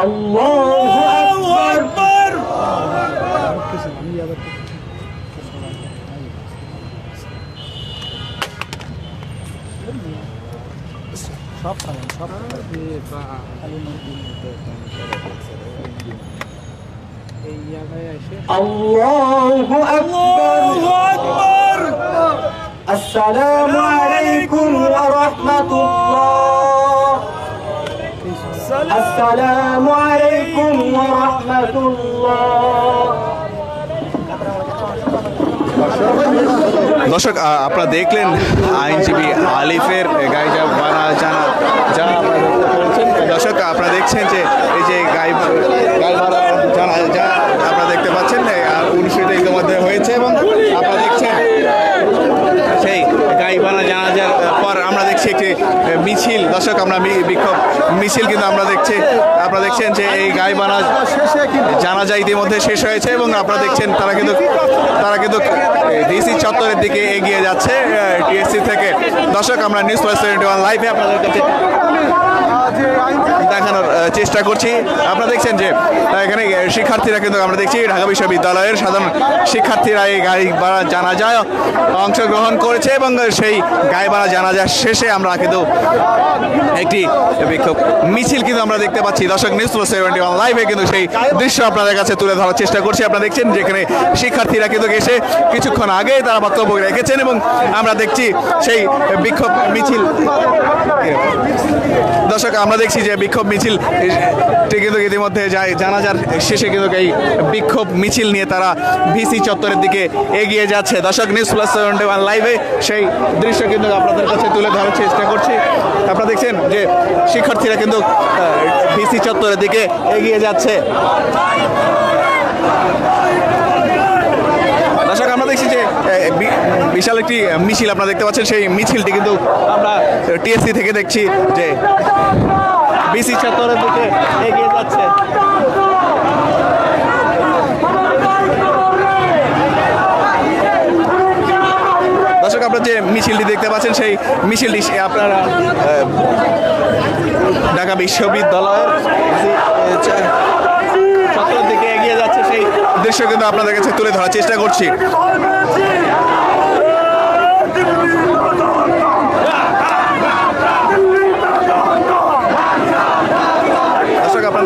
আল্লাহু আকবার সব খাবেন সব এই জায়গায় এসে আল্লাহু আকবার দর্শক আপনারা দেখলেন আইনজীবী আলিফের যা বানা জানা যা দর্শক, আপনারা দেখছেন যে এই যে গাই গাই বানা জানা যা আপনারা দেখতে পাচ্ছেন আর অনুষ্ঠিত ইতিমধ্যে হয়েছে এবং আপনারা দেখছেন সেই গাইবানা জানাজার পর আমরা দেখছি একটি মিছিল। দর্শক, আমরা বিক্ষোভ মিছিল কিন্তু আমরা দেখছি। আপনারা দেখছেন যে এই গাইবানা জানাজা ইতিমধ্যে শেষ হয়েছে এবং আপনারা দেখছেন তারা কিন্তু তারা কিন্তু ডিসি চত্বরের দিকে এগিয়ে যাচ্ছে টিএসসি থেকে। দর্শক, আমরা নিউজ প্লাস টোয়েন্টি ওয়ান লাইভে আপনাদের কাছে দেখানোর চেষ্টা করছি। আপনারা দেখছেন যে এখানে শিক্ষার্থীরা কিন্তু আমরা দেখছি, ঢাকা বিশ্ববিদ্যালয়ের সাধারণ শিক্ষার্থীরা এই গাড়ি ভাড়া জানাজায় অংশগ্রহণ করেছে এবং সেই গায়ে ভাড়া জানাজা শেষে আমরা কিন্তু একটি বিক্ষোভ মিছিল কিন্তু আমরা দেখতে পাচ্ছি। দর্শক নিউজ প্লাস সেভেন্টি ওয়ান লাইভে কিন্তু সেই দৃশ্য আপনাদের কাছে তুলে ধরার চেষ্টা করছি। আপনারা দেখছেন যেখানে শিক্ষার্থীরা কিন্তু এসে কিছুক্ষণ আগে তারা বক্তব্য রেখেছেন এবং আমরা দেখছি সেই বিক্ষোভ মিছিল। দর্শক, আমরা দেখছি যে বিক্ষোভ মিছিল কিন্তু ইতিমধ্যে যায় জানাজার শেষে কিন্তু এই বিক্ষোভ মিছিল নিয়ে তারা ভিসি চত্বরের দিকে এগিয়ে যাচ্ছে। দর্শক নিউজ প্লাস সেভেন্টি ওয়ান লাইভে সেই দৃশ্য কিন্তু আপনাদের কাছে তুলে ধরার চেষ্টা করছি। আপনারা দেখছেন যে শিক্ষার্থীরা কিন্তু ভিসি চত্বরের দিকে এগিয়ে যাচ্ছে। দর্শক, আমরা দেখছি যে বিশাল একটি মিছিল আপনারা দেখতে পাচ্ছেন। সেই মিছিলটি কিন্তু আমরা টিএসসি থেকে দেখছি যে বিসি চত্বরের দিকে এগিয়ে যাচ্ছে। দর্শক, আপনারা যে মিছিলটি দেখতে পাচ্ছেন, সেই মিছিলটি আপনারা ঢাকা বিশ্ববিদ্যালয়ের চত্বরের দিকে এগিয়ে যাচ্ছে সেই দৃশ্য কিন্তু আপনাদের কাছে তুলে ধরার চেষ্টা করছি।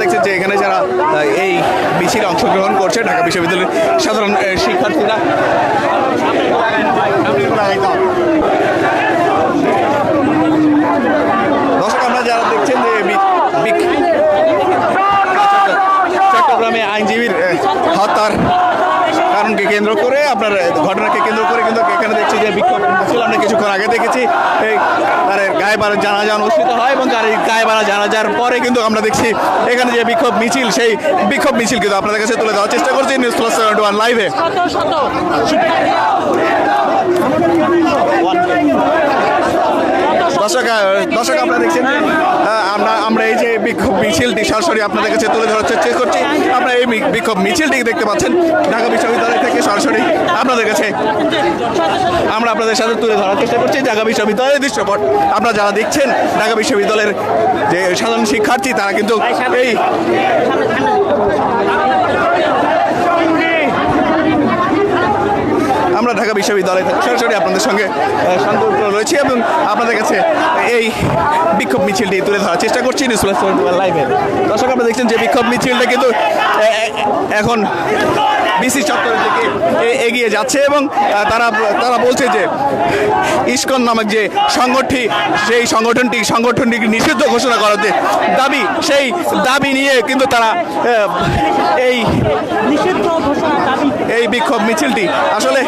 দেখছেন যে এখানে যারা এই মিছিলে অংশগ্রহণ করছে ঢাকা বিশ্ববিদ্যালয়ের সাধারণ শিক্ষার্থীরা দর্শক আমরা যারা দেখছেন যে বি- বিক- চট্টগ্রামে আইনজীবীর হত্যার কারণকে কেন্দ্র করে আপনার ঘটনাকে কেন্দ্র করে কিন্তু এখানে দেখছি যে বিক্ষোভ ছিল। আমরা কিছুক্ষণ আগে দেখেছি এই তার গায়ে বাড়া জানাজা অনুষ্ঠিত হয় এবং তার এই গায়ে বাড়া জানাজার পরে কিন্তু আমরা দেখছি এখানে যে বিক্ষোভ মিছিল, সেই বিক্ষোভ মিছিল কিন্তু আপনাদের কাছে তুলে দেওয়ার চেষ্টা করছি নিউজ প্লাস সেভেন্টি ওয়ান লাইভে। দর্শক দর্শক আপনারা দেখছেন আমরা আমরা এই যে বিক্ষোভ মিছিলটি সরাসরি আপনাদের কাছে তুলে ধরার চেষ্টা করছি। আপনারা এই বিক্ষোভ মিছিলটি দেখতে পাচ্ছেন। ঢাকা বিশ্ববিদ্যালয় থেকে সরাসরি আপনাদের কাছে আমরা আপনাদের সাথে তুলে ধরার চেষ্টা করছি। ঢাকা বিশ্ববিদ্যালয়ের দৃশ্যপট। আপনারা যারা দেখছেন, ঢাকা বিশ্ববিদ্যালয়ের যে সাধারণ শিক্ষার্থী, তারা কিন্তু এই ঢাকা বিশ্ববিদ্যালয় থেকে সরাসরি আপনাদের সঙ্গে সম্পর্ক রয়েছি এবং আপনাদের কাছে এই বিক্ষোভ মিছিলটি তুলে ধরার চেষ্টা করছি নিউজ প্লাস লাইভে। দর্শক আপনারা দেখছেন যে বিক্ষোভ মিছিলটা কিন্তু এখন বিসি চত্বরের দিকে এগিয়ে যাচ্ছে এবং তারা তারা বলছে যে ইস্কন নামক যে সংগঠনটি সেই সংগঠনটি সংগঠনটি নিষিদ্ধ ঘোষণা করাতে দাবি সেই দাবি নিয়ে কিন্তু তারা এই এই বিক্ষোভ মিছিলটি আসলে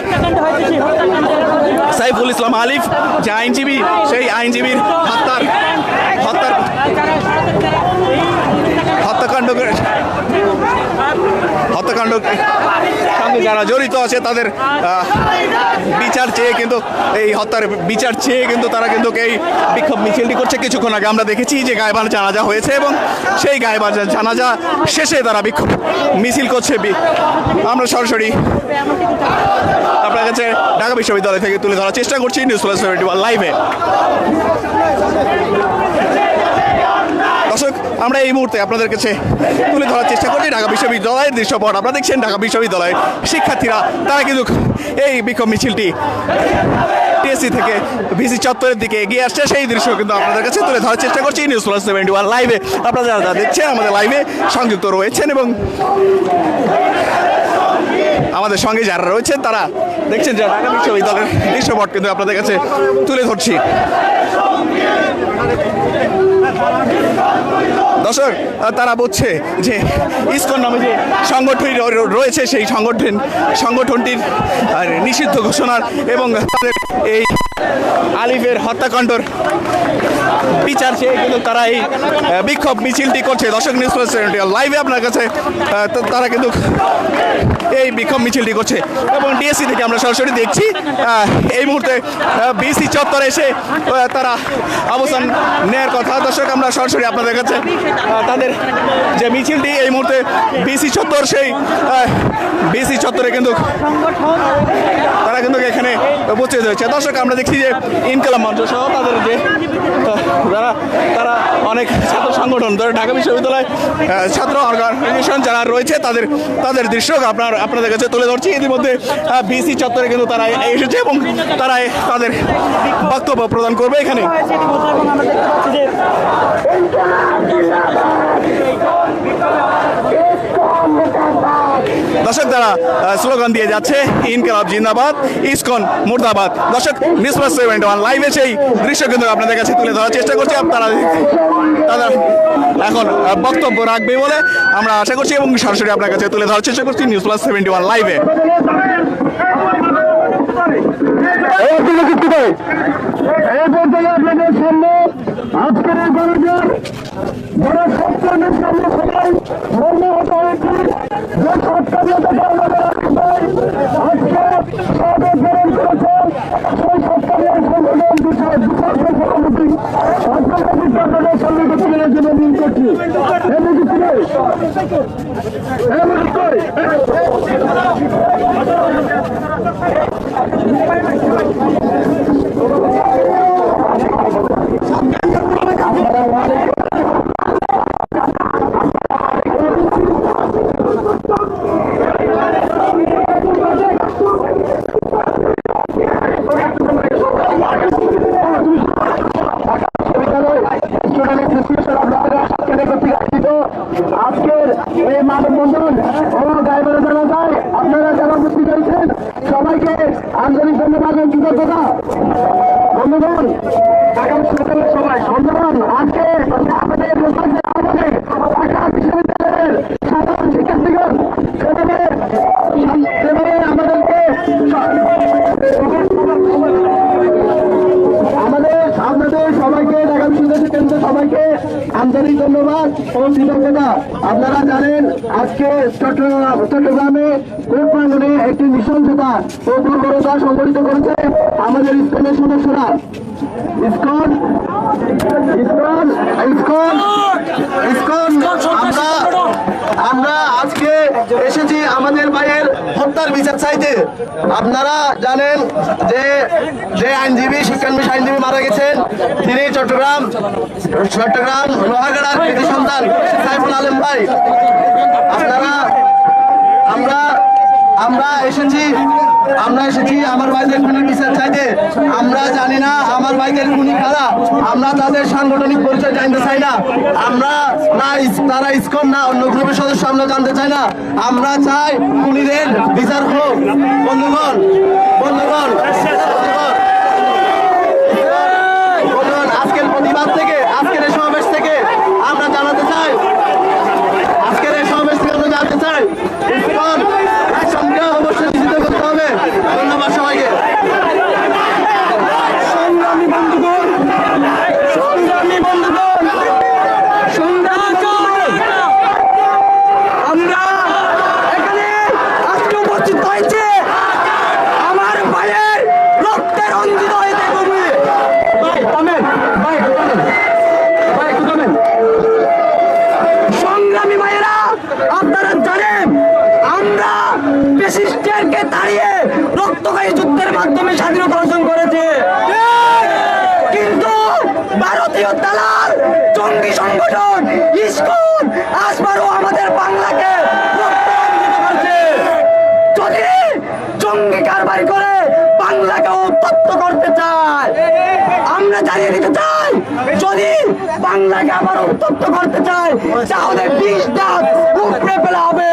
সাইফুল ইসলাম আলিফ, যে আইনজীবী, সেই আইনজীবীর হত্যার হত্যার হত্যাকাণ্ড হত্যাকাণ্ড সঙ্গে যারা জড়িত আছে তাদের বিচার চেয়ে কিন্তু এই হত্যার বিচার চেয়ে কিন্তু তারা কিন্তু এই বিক্ষোভ মিছিলটি করছে। কিছুক্ষণ আগে আমরা দেখেছি যে গায়েবান জানাজা হয়েছে এবং সেই গায়েবান জানাজা শেষে তারা বিক্ষোভ মিছিল করছে। আমরা সরাসরি ঢাকা বিশ্ববিদ্যালয় থেকে তুলে ধরার চেষ্টা করছি নিউজ প্লাস লাইভে। আমরা এই মুহূর্তে আপনাদের কাছে তুলে ধরার চেষ্টা করছি ঢাকা বিশ্ববিদ্যালয়ের দৃশ্যপট। আপনারা দেখছেন ঢাকা বিশ্ববিদ্যালয়ের শিক্ষার্থীরা, তারা কিন্তু এই বিক্ষোভ মিছিলটি টিএসসি থেকে ভিসি চত্বরের দিকে এগিয়ে আসছে। সেই দৃশ্য কিন্তু আপনাদের কাছে তুলে ধরার চেষ্টা করছি নিউজ প্লাস সেভেন্টি ওয়ান লাইভে। আপনারা যারা দেখছেন আমাদের লাইভে সংযুক্ত রয়েছেন এবং আমাদের সঙ্গে যারা রয়েছেন, তারা দেখছেন যে ঢাকা বিশ্ববিদ্যালয়ের দৃশ্যপট কিন্তু আপনাদের কাছে তুলে ধরছি। দর্শক তারা বলছে যে ইসকন নামে যে সংগঠন রয়েছে, সেই সংগঠন, সংগঠনটির নিষিদ্ধ ঘোষণার এবং তাদের এই আলিফের হত্যাকাণ্ডর বিচার চেয়ে কিন্তু তারা এই বিক্ষোভ মিছিলটি করছে। দর্শক, নিউজ লাইভে আপনার কাছে তারা কিন্তু এই বিক্ষোভ মিছিলটি করছে এবং ডিএসসি থেকে আমরা সরাসরি দেখছি এই মুহূর্তে বিসি চত্বরে এসে তারা অবস্থান নেয়ার কথা। দর্শক, আমরা সরাসরি আপনাদের কাছে তাদের যে মিছিলটি এই মুহূর্তে বিসি চত্বর সেই বিসি চত্বরে কিন্তু তারা কিন্তু এখানে উপস্থিত হয়েছে দর্শক, আমরা দেখছি যে ইনকালাম মঞ্চ সহ তাদের যে যারা, তারা অনেক ছাত্র সংগঠন, ধরে ঢাকা বিশ্ববিদ্যালয় ছাত্র অর্গানাইজেশন যারা রয়েছে, তাদের তাদের দৃশ্য আপনার, আপনাদের কাছে তুলে ধরছি। ইতিমধ্যে বিসি চত্বরে কিন্তু তারা এসেছে এবং তারা তাদের বক্তব্য প্রদান করবে এখানে। দর্শক, তারা স্লোগান দিয়ে যাচ্ছে, ইনকালাব জিন্দাবাদ, ইসকন মুর্দাবাদ। দর্শক নিউজ সেভেন্টি ওয়ান লাইভে সেই দৃশ্য কিন্তু আপনাদের কাছে তুলে ধরার চেষ্টা করছি। আপনারা তারা এখন বক্তব্য রাখবে বলে আমরা আশা করছি এবং সরাসরি আপনার কাছে তুলে ধরার চেষ্টা করছি নিউজ প্লাস সেভেন্টি ওয়ান লাইভে এই পর্যায়ে আপনাদের সামনে আজকের এই গণজোর যারা সপ্তাহের সামনে সবাই মর্মাহত হয়েছে। যে সপ্তাহটা আমাদের আজকে সবে প্রেরণ করেছে সেই সপ্তাহের সংগঠন বিচার বিচার কমিটি আজকের বিচার সঙ্গে তুলে জন্য দিন করছি। এমনি তুলে এমনি করে আজকের এই মানববন্ধন ও গাইবারে জানা যায় আপনারা যারা উপস্থিত হয়েছেন, সবাইকে আন্তরিক ধন্যবাদ এবং কৃতজ্ঞতা। বন্ধুগণ আগামী সকালের সবাই বন্ধুগণ আজকে আমাদের আমাদের ঢাকা বিশ্ববিদ্যালয়ের সাধারণ শিক্ষার্থীগণ সেভাবে সেভাবে আমাদেরকে আমাদের আপনাদের সবাইকে ঢাকা বিশ্ববিদ্যালয় কেন্দ্র সবাইকে আন্তরিক ধন্যবাদ ও কৃতজ্ঞতা আপনারা জানেন আজকে চট্টগ্রাম কোর্ট প্রাঙ্গনে একটি নৃশংসতা ও দুর্বলতা সংঘটিত করেছে আমাদের স্কুলের সদস্যরা। ইসকন ইসকন ইসকন ইসকন আমরা আমরা আজকে এসেছি আমাদের ভাইয়ের হত্যার বিচার চাইতে। আপনারা জানেন যে যে আইনজীবী শিক্ষানবিশ আইনজীবী মারা গেছেন তিনি চট্টগ্রাম চট্টগ্রাম লোহাগাড়ার কৃতি সন্তান সাইফুল আলম ভাই। আপনারা আমরা আমরা এসেছি আমরা এসেছি আমার ভাইদের খুনি বিচার চাইতে। আমরা জানি না আমার ভাইদের খুনি কারা। আমরা তাদের সাংগঠনিক পরিচয় জানতে চাই না। আমরা না তারা ইসকন না, অন্য গ্রুপের সদস্য আমরা জানতে চাই না। আমরা চাই খুনিদের বিচার হোক। বন্ধুগণ বন্ধুগণ বন্ধুগণ বন্ধুগণ আজকের প্রতিবাদ থেকে আজকের এই সমাবেশ থেকে আমরা জানাতে চাই আজকের এই সমাবেশ থেকে আমরা জানতে চাই ইসকন একসঙ্গে অবশ্যই নিষিদ্ধ করতে হবে ধন্যবাদ সবাইকে সংগ্রামী বন্ধুগণ সংগ্রামী বন্ধুগণ সংগ্রামী আমরা এখানে আজকে উপস্থিত হয়েছে আমার ভাইয়ের রক্তের রঞ্জিত হয়েছে ভূমি ভাই থামেন ভাই একটু থামেন ভাই একটু থামেন সংগ্রামী ভাইয়েরা আপনারা জানেন আমরা ব্রিটিশদেরকে তাড়িয়ে রক্তকারী যুদ্ধের মাধ্যমে স্বাধীনতা অর্জন করেছে। কিন্তু ভারতীয় দালাল, জঙ্গি সংগঠন, ইসকন আসবারও আমাদের বাংলাকে যদি জঙ্গি কারবারি করে বাংলাকে উত্তপ্ত করতে চায়, আমরা জানিয়ে দিতে চাই, যদি বাংলাকে আবার উত্তপ্ত করতে চায়, তাহলে বিষ দাঁত উপড়ে ফেলা হবে।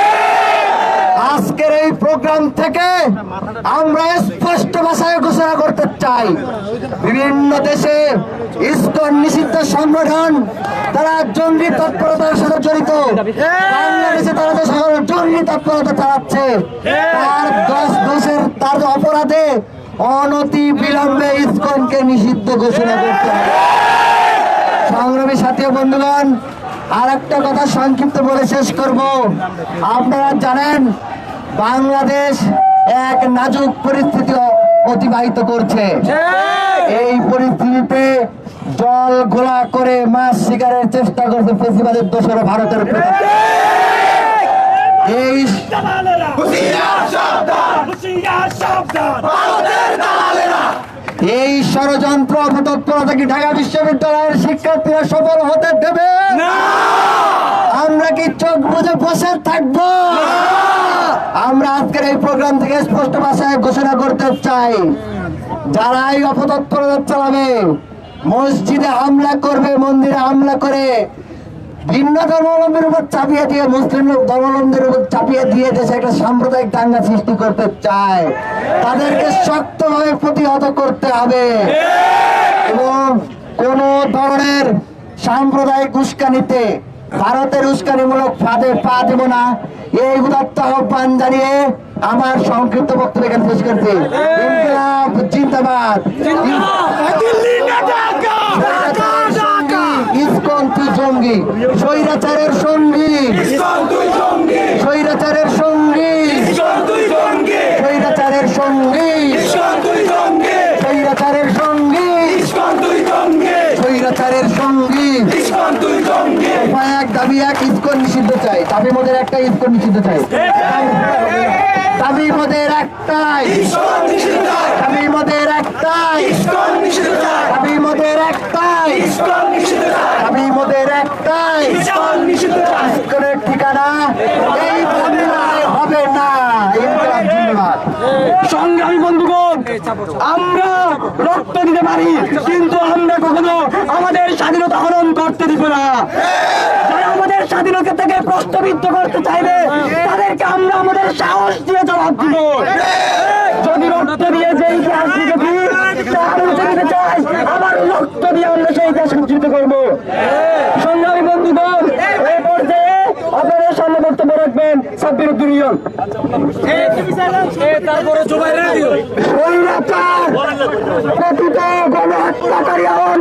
আজকের এই প্রোগ্রাম থেকে আমরা স্পষ্ট ভাষায় ঘোষণা করতে চাই। বিভিন্ন দেশে ইস্কন নিষিদ্ধ সংগঠন, তারা জঙ্গি তৎপরতার সাথে জড়িত। বাংলাদেশে তারা যে সকল জঙ্গি তৎপরতা চালাচ্ছে। তার দশ দোষের তার অপরাধে অনতি বিলম্বে ইস্কনকে নিষিদ্ধ ঘোষণা করতে হবে। সংগ্রামী সাথী বন্ধুগণ আর একটা কথা সংক্ষিপ্ত বলে শেষ করব। আপনারা জানেন বাংলাদেশ এক নাজুক পরিস্থিতি অতিবাহিত করছে। এই পরিস্থিতিতে জল ঘোলা করে মাছ শিকারের চেষ্টা করছে ফেসিবাদের দোষরা ভারতের এই এই ষড়যন্ত্র অপতৎপরতা কি ঢাকা বিশ্ববিদ্যালয়ের শিক্ষার্থীরা সফল হতে দেবে? আমরা কি চোখ বুঝে বসে থাকব? আমরা আজকের এই প্রোগ্রাম থেকে স্পষ্ট ভাষায় ঘোষণা করতে চাই। যারা এই অপতৎপরতা চালাবে মসজিদে হামলা করবে মন্দিরে হামলা করে ভিন্ন ধর্মাবলম্বীর উপর চাপিয়ে দিয়ে মুসলিম লোক ধর্মাবলম্বীর উপর চাপিয়ে দিয়ে দেশে একটা সাম্প্রদায়িক দাঙ্গা সৃষ্টি করতে চায়। তাদেরকে শক্তভাবে প্রতিহত করতে হবে। এবং কোন ধরনের সাম্প্রদায়িক উস্কানিতে ভারতের উস্কানিমূলক ফাঁদে পা দেব না। এই উদাত্ত আহ্বান জানিয়ে আমার সংক্ষিপ্ত বক্তব্য এখানে শেষ করছি। স্বৈরাচারের সঙ্গী। স্বৈরাচারের সঙ্গী। স্বৈরাচারের সঙ্গী। স্বৈরাচারের সঙ্গী উপায় এক দাবি এক ইসকন নিষিদ্ধ চাই। দাবি মোদের একটা ইসকন নিষিদ্ধ চাই। দাবি মোদের একটাই। দাবি মোদের একটাই। দাবি মোদের একটাই। দাবি মোদের একটাই। ইসকনের ঠিকানা এই বাংলায় হবে না। সংগ্রামী বন্ধুগণ, আমরা রক্ত দিতে পারি, কিন্তু আমরা কখনো আমাদের স্বাধীনতা হরণ করতে দিব না। স্বাধীনতা আমরা সাহস দিয়ে জবাব যদি রক্ত দিয়ে চাই আবার রক্ত দিয়ে আমরা সেই করব সংগ্রামী বন্ধুগণ এই পর্যায়ে আপনাদের সামনে বক্তব্য রাখবেন সাব্বির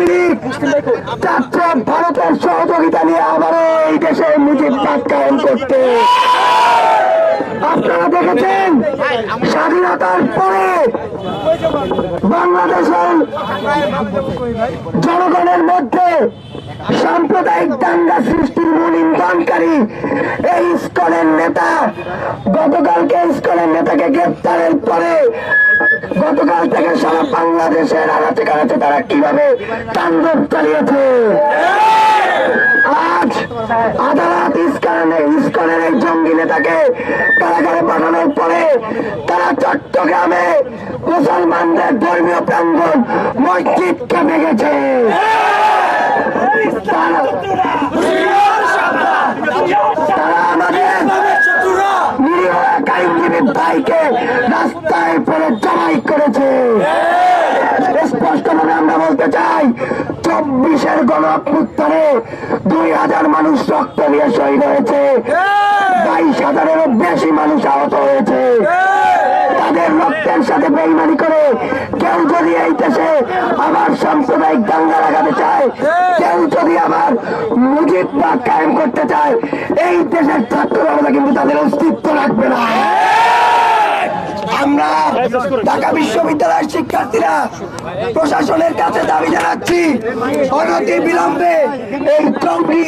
লীগ চাচ্ছে ভারতের সহযোগিতা নিয়ে আবারও এই দেশে মুজিববাদ কায়েম করতে। আপনারা দেখেছেন, স্বাধীনতার পরে বাংলাদেশের জনগণের মধ্যে সাম্প্রদায়িক দাঙ্গা সৃষ্টির মূল ইন্ধনকারী এই ইস্কনের নেতা, গতকালকে ইস্কনের নেতাকে গ্রেপ্তারের পরে গতকাল থেকে সারা বাংলাদেশের আনাচে কানাচে তারা কীভাবে তাণ্ডব চালিয়েছে? আজ আদালত ইস্কনের ইস্কনের এই জঙ্গি নেতাকে কারাগারে পাঠানোর পরে তারা চট্টগ্রামে মুসলমানদের ধর্মীয় প্রাঙ্গণ মসজিদকে ভেঙেছে তারা তারা আমাদের নিরীহ এক আইনজীবী ভাইকে জমাই করেছে। স্পষ্টভাবে আমরা বলতে চাই, চব্বিশের গণ দুই হাজার মানুষ রক্ত দিয়ে শহীদ হয়েছে। বাইশ হাজারেরও বেশি মানুষ আহত হয়েছে। তাদের রক্তের সাথে বেইমানি করে কেউ যদি এই দেশে আমার সাম্প্রদায়িক দাঙ্গা লাগাতে চায়, কেউ যদি আমার মুজিব বা কায়েম করতে চায়, এই দেশের ছাত্র কিন্তু তাদের অস্তিত্ব রাখবে না। আমরা ঢাকা বিশ্ববিদ্যালয়ের শিক্ষার্থীরা প্রশাসনের কাছে দাবি জানাচ্ছি, অনতি বিলম্বে এই চৌধুরী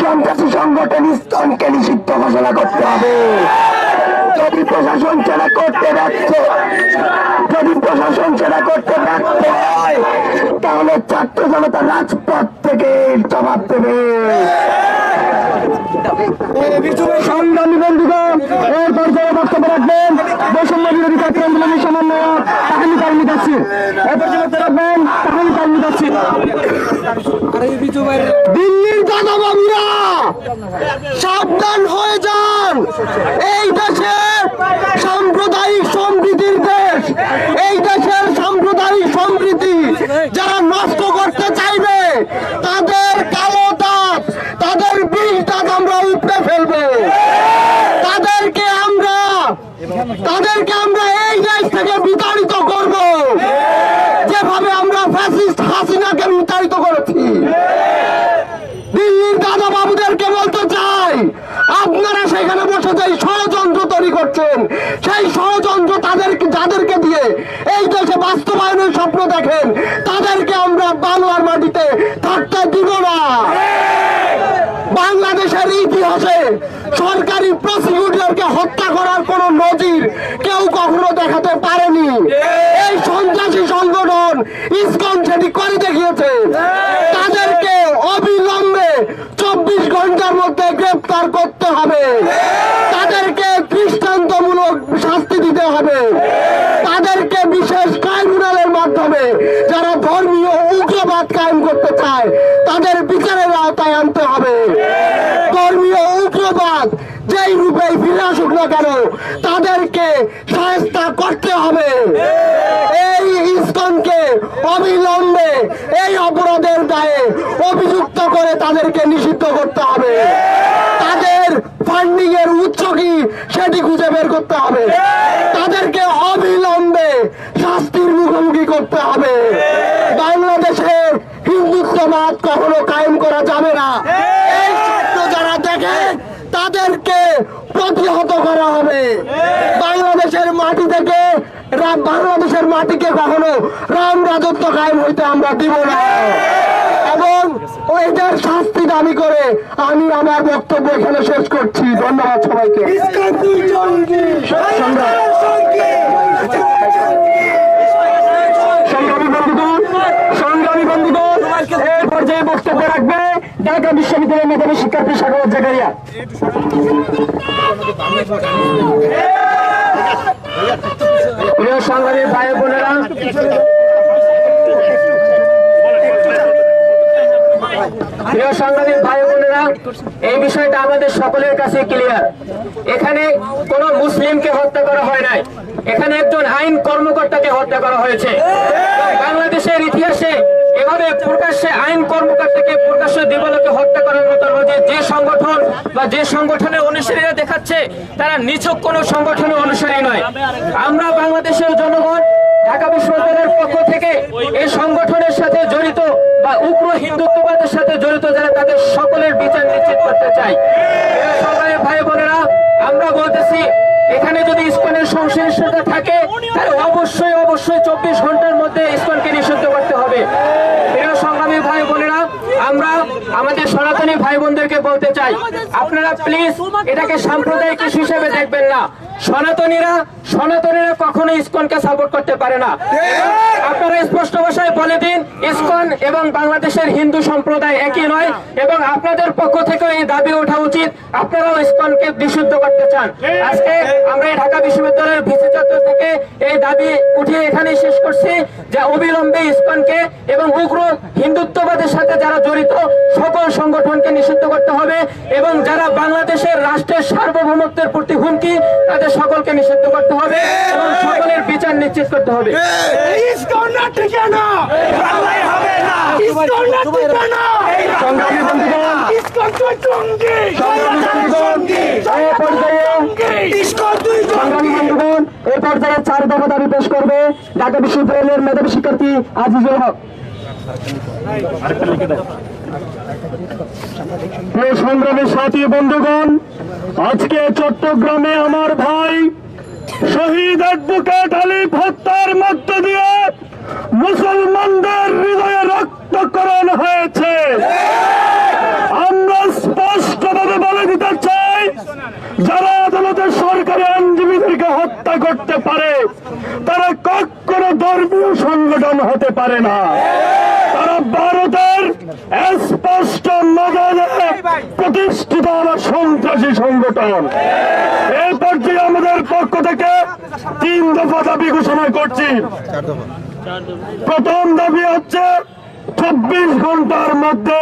সন্ত্রাসী সংগঠন ইস্কনকে নিষিদ্ধ ঘোষণা করতে হবে। যদি প্রশাসন সেটা করতে ব্যর্থ, যদি প্রশাসন সেটা করতে ব্যর্থ হয়, তাহলে ছাত্র জনতা রাজপথ থেকে জবাব দেবে। সাবধান হয়ে যান। এই দেশের সাম্প্রদায়িক সম্প্রীতির দেশ, এই দেশের সাম্প্রদায়িক সম্প্রীতি যারা নষ্ট করতে চাইবে, তাদের কালো দাঁত তাদের বিষ দাঁত আমরা উপড়ে ফেলব তাদেরকে আমরা তাদেরকে আমরা এই দেশ থেকে বিতাড়িত করব যেভাবে আমরা ফ্যাসিস্ট হাসিনাকে বিতাড়িত করেছি দিল্লির দাদা বাবুদেরকে বলতে চাই আপনারা সেখানে বসে যে ষড়যন্ত্র তৈরি করছেন সেই ষড়যন্ত্র তাদেরকে যাদেরকে দিয়ে এই দেশে বাস্তবায়নের স্বপ্ন দেখেন, তাদেরকে আমরা বাংলার মাটিতে থাকতে দিব না। বাংলাদেশের ইতিহাসে সরকারি প্রসিকিউটরকে হত্যা করার কোন নজির কেউ কখনো দেখাতে পারেনি। এই সন্ত্রাসী সংগঠন ইসকন সেটি করে দেখিয়েছে। তাদেরকে অবিলম্বে চব্বিশ ঘণ্টার মধ্যে গ্রেপ্তার করতে হবে তাদেরকে দৃষ্টান্তমূলক শাস্তি দিতে হবে তাদেরকে বিশেষ ট্রাইব্যুনালের মাধ্যমে যারা ধর্মীয় উগ্রবাদ কায়েম করতে চায় তাদের বিচারের আওতায় আনতে হবে ধর্মীয় উগ্রবাদ যেই রূপেই ফিরে আসুক না কেন? তাদেরকে সাহেস্তা করতে হবে। এই ইস্কনকে অবিলম্বে এই অপরাধের দায়ে অভিযুক্ত করে তাদেরকে নিষিদ্ধ করতে হবে। তাদের ফান্ডিং এর উৎস কি সেটি খুঁজে বের করতে হবে। তাদেরকে অবিলম্বে শাস্তির মুখোমুখি করতে হবে। বাংলাদেশে হিন্দুত্ববাদ কখনো কায়েম করা যাবে না এই চিত্র যারা দেখে তাদেরকে প্রতিহত করা হবে। বাংলাদেশের মাটি থেকে বাংলাদেশের মাটিকে কখনো রাম রাজত্ব কায়েম হইতে আমরা দিব না। এবং ওইটার শাস্তি দাবি করে আমি আমার বক্তব্য এখানে শেষ করছি। ধন্যবাদ সবাইকে। সংগ্রামী বন্ধুগণ সংগ্রামী বন্ধুগণ পর্যায়ে বক্তব্য রাখবে ঢাকা বিশ্ববিদ্যালয়ের মেধাবী শিক্ষার্থী সাগর জাগারিয়া প্রিয় সংগ্রামী ভাই বোনেরা, প্রিয় সাংবাদিক ভাই বোনেরা, এই বিষয়টা আমাদের সকলের কাছে ক্লিয়ার এখানে কোন মুসলিমকে হত্যা করা হয় নাই। এখানে একজন আইন কর্মকর্তাকে হত্যা করা হয়েছে। বাংলাদেশের ইতিহাসে এভাবে প্রকাশ্যে আইন কর্মকর্তাকে প্রকাশ্য দিবালোকে হত্যা করার মতো নজির যে সংগঠন বা যে সংগঠনের অনুসারীরা দেখাচ্ছে, তারা নিছক কোন সংগঠনের অনুসারী নয়। আমরা বাংলাদেশের জনগণ, ঢাকা বিশ্ববিদ্যালয়ের পক্ষ থেকে এই সংগঠনের সাথে জড়িত বা উগ্র হিন্দুত্ববাদের সাথে জড়িত যারা, তাদের সকলের বিচার নিশ্চিত করতে চাই। সবাই ভাই বোনেরা আমরা বলতেছি, এখানে যদি ইস্কনের সংশ্লিষ্টতা থাকে, তাহলে অবশ্যই অবশ্যই চব্বিশ ঘণ্টার মধ্যে ইস্কনকে নিষিদ্ধ করতে হবে প্রিয় সংগ্রামী ভাই বোনেরা আমরা আমাদের সনাতনী ভাই বোনদেরকে বলতে চাই আপনারা প্লিজ এটাকে সাম্প্রদায়িক ইস্যু হিসেবে দেখবেন না। সনাতনীরা সনাতনীরা কখনো ইসকনকে সাপোর্ট করতে পারে না। আপনারা স্পষ্ট ভাষায় বলে দিন, ইসকন এবং বাংলাদেশের হিন্দু সম্প্রদায় একই নয় এবং আপনাদের পক্ষ থেকে এই দাবি ওঠা উচিত। আপনারাও ইসকনকে বিশুদ্ধ করতে চান। আজকে আমরা ঢাকা বিশ্ববিদ্যালয়ের ভিসি ছাত্র থেকে এই দাবি উঠিয়ে এখানে শেষ করছি যে অবিলম্বে ইসকনকে এবং উগ্র হিন্দুত্ববাদের সাথে যারা জড়িত, সকল সংগঠনকে নিষিদ্ধ করতে হবে এবং যারা বাংলাদেশের রাষ্ট্রের সার্বভৌমত্বের প্রতি হুমকি, তাদের সকলকে নিষিদ্ধ করতে হবে এবং সকলের বিচার নিশ্চিত করতে হবে। সংগ্রামী বন্ধুগণ এই পর্যায়ে চার দফা দাবি পেশ করবে ঢাকা বিশ্ববিদ্যালয়ের মেধাবী শিক্ষার্থী আজিজুল হক। প্রিয় সংগ্রামী সাথী বন্ধুগণ, আজকে চট্টগ্রামে আমার ভাই শহীদ অ্যাডভোকেট আলী হত্যার মধ্য দিয়ে মুসলমানদের হৃদয়ে রক্তকরণ হয়েছে। আমরা স্পষ্টভাবে বলে দিতে চাই, যারা আদালতে সরকারি আইনজীবীদেরকে হত্যা করতে পারে, তারা কখনো ধর্মীয় সংগঠন হতে পারে না। স্পষ্ট মদদে প্রতিষ্ঠিত আমার সন্ত্রাসী সংগঠন। এই পর্যায়ে আমাদের পক্ষ থেকে তিন দফা দাবি ঘোষণা করছি। প্রথম দাবি হচ্ছে, চব্বিশ ঘণ্টার মধ্যে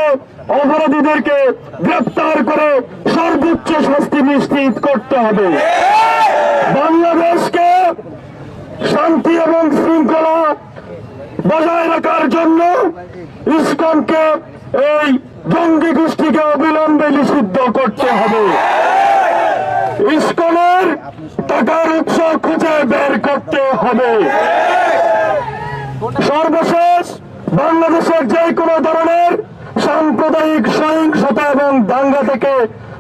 অপরাধীদেরকে গ্রেপ্তার করে সর্বোচ্চ শাস্তি নিশ্চিত করতে হবে। বাংলাদেশকে শান্তি এবং শৃঙ্খলা বজায় রাখার জন্য ইসকনকে এই জঙ্গি গোষ্ঠীকে অবিলম্বে নিষিদ্ধ করতে হবে। ইসকনের টাকার উৎস খুঁজে বের করতে হবে। সর্বশেষ বাংলাদেশের যে কোনো ধরনের সাম্প্রদায়িক সহিংসতা এবং দাঙ্গা থেকে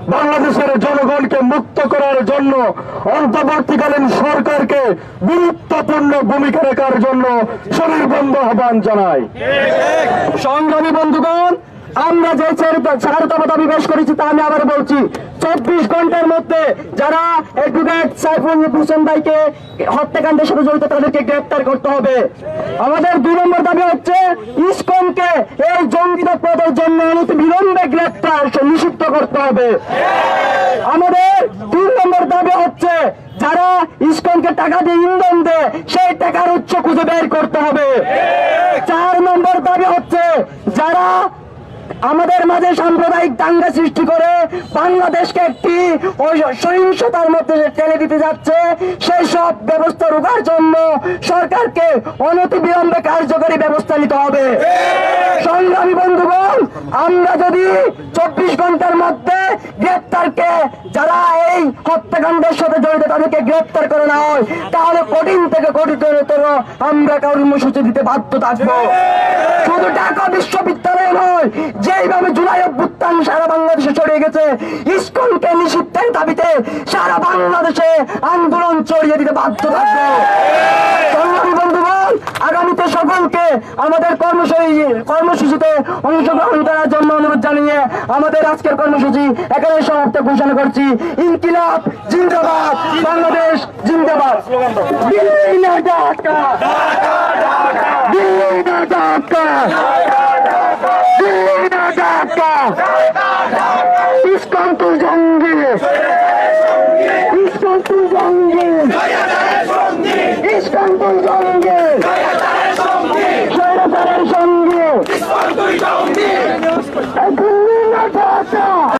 বাংলাদেশের জনগণকে মুক্ত করার জন্য অন্তর্বর্তীকালীন সরকারকে গুরুত্বপূর্ণ ভূমিকা রেখার জন্য শরীর বন্ধ আহ্বান জানায় সংগ্রামী বন্ধুগণ আমরা যে চারতম দাবি পেশ করেছি তা আমি আবার বলছি। চব্বিশ ঘণ্টার মধ্যে যারা অ্যাডভোকেট সাইফুল হোসেন ভাইকে হত্যাকাণ্ডের সাথে জড়িত তাদেরকে গ্রেপ্তার করতে হবে। আমাদের দুই নম্বর দাবি হচ্ছে, ইসকনকে এই জঙ্গি তৎপরতার জন্য বিলম্বে গ্রেপ্তার নিষিদ্ধ করতে হবে। আমাদের তিন নম্বর দাবি হচ্ছে, যারা ইসকনকে টাকা দিয়ে ইন্ধন দেয়, সেই টাকার উৎস খুঁজে বের করতে হবে। চার নম্বর দাবি হচ্ছে, যারা আমাদের মাঝে সাম্প্রদায়িক দাঙ্গা সৃষ্টি করে বাংলাদেশকে একটি সহিংসতার মধ্যে ঠেলে দিতে যাচ্ছে, সেই সব ব্যবস্থা রোখার জন্য সরকারকে অনতি বিলম্বে কার্যকরী ব্যবস্থা নিতে হবে। সংগ্রামী বন্ধুগণ, আমরা যদি চব্বিশ ঘণ্টার মধ্যে গ্রেপ্তারকে যারা এই হত্যাকাণ্ডের সাথে জড়িত তাদেরকে গ্রেপ্তার করে না হয়, তাহলে কঠিন থেকে কঠিনতর আমরা কর্মসূচি দিতে বাধ্য থাকব। শুধু ঢাকা বিশ্ববিদ্যালয় নয় যেইভাবে জুলাই অভ্যুত্থান সারা বাংলাদেশে ছড়িয়ে গেছে, ইস্কনকে নিষিদ্ধের দাবিতে সারা বাংলাদেশে আন্দোলন ছড়িয়ে দিতে বাধ্য থাকবে। আগামীতে সকলকে আমাদের কর্মসূচি কর্মসূচিতে অংশগ্রহণ করার জন্য অনুরোধ জানিয়ে আমাদের আজকের কর্মসূচি এখানে সমাপ্ত ঘোষণা করছি। ইনকিলাব জিন্দাবাদ, বাংলাদেশ জিন্দাবাদ। দিল্লি না ঢাকা। দিল্লি না ঢাকা দিল্লি না ঢাকা ইস্কন্ত জঙ্গি